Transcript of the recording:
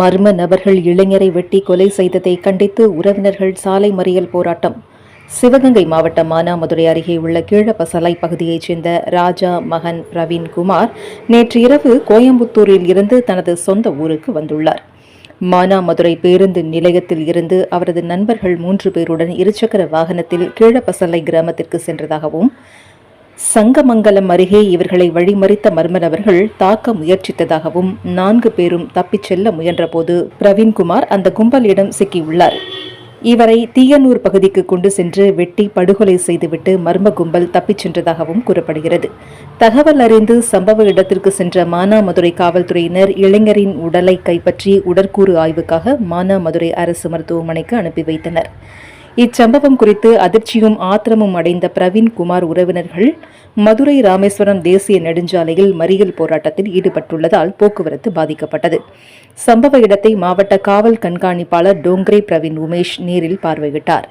மர்ம நபர்கள் இளைஞரை வெட்டி கொலை செய்ததை கண்டித்து உறவினர்கள் சாலை மறியல் போராட்டம். சிவகங்கை மாவட்டம் மானாமதுரை அருகே உள்ள கீழப்பசலை பகுதியைச் சேர்ந்த ராஜா மகன் பிரவீன் குமார் நேற்று இரவு கோயம்புத்தூரில் இருந்து தனது சொந்த ஊருக்கு வந்துள்ளார். மானாமதுரை பேருந்து நிலையத்தில் இருந்து அவரது நண்பர்கள் மூன்று பேருடன் இருசக்கர வாகனத்தில் கீழப்பசலை கிராமத்திற்கு சென்றதாகவும் சங்கமங்கலம் அருகே இவர்களை வழிமறித்த மர்மநபர்கள் தாக்க முயற்சித்ததாகவும் நான்கு பேரும் தப்பிச் செல்ல முயன்றபோது பிரவீன்குமார் அந்த கும்பலிடம் சிக்கியுள்ளார். இவரை தீயனூர் பகுதிக்கு கொண்டு சென்று வெட்டி படுகொலை செய்துவிட்டு மர்ம கும்பல் தப்பிச் சென்றதாகவும் கூறப்படுகிறது. தகவல் அறிந்து சம்பவ இடத்திற்கு சென்ற மானாமதுரை காவல்துறையினர் இளைஞரின் உடலை கைப்பற்றி உடற்கூறு ஆய்வுக்காக மானாமதுரை அரசு மருத்துவமனைக்கு அனுப்பி வைத்தனர். இச்சம்பவம் குறித்து அதிர்ச்சியும் ஆத்திரமும் அடைந்த பிரவீன் குமார் உறவினர்கள் மதுரை ராமேஸ்வரம் தேசிய நெடுஞ்சாலையில் மறியல் போராட்டத்தில் ஈடுபட்டுள்ளதால் போக்குவரத்து பாதிக்கப்பட்டது. சம்பவ இடத்தை மாவட்ட காவல் கண்காணிப்பாளர் டோங்கரே பிரவீன் உமேஷ் நேரில் பார்வையிட்டார்.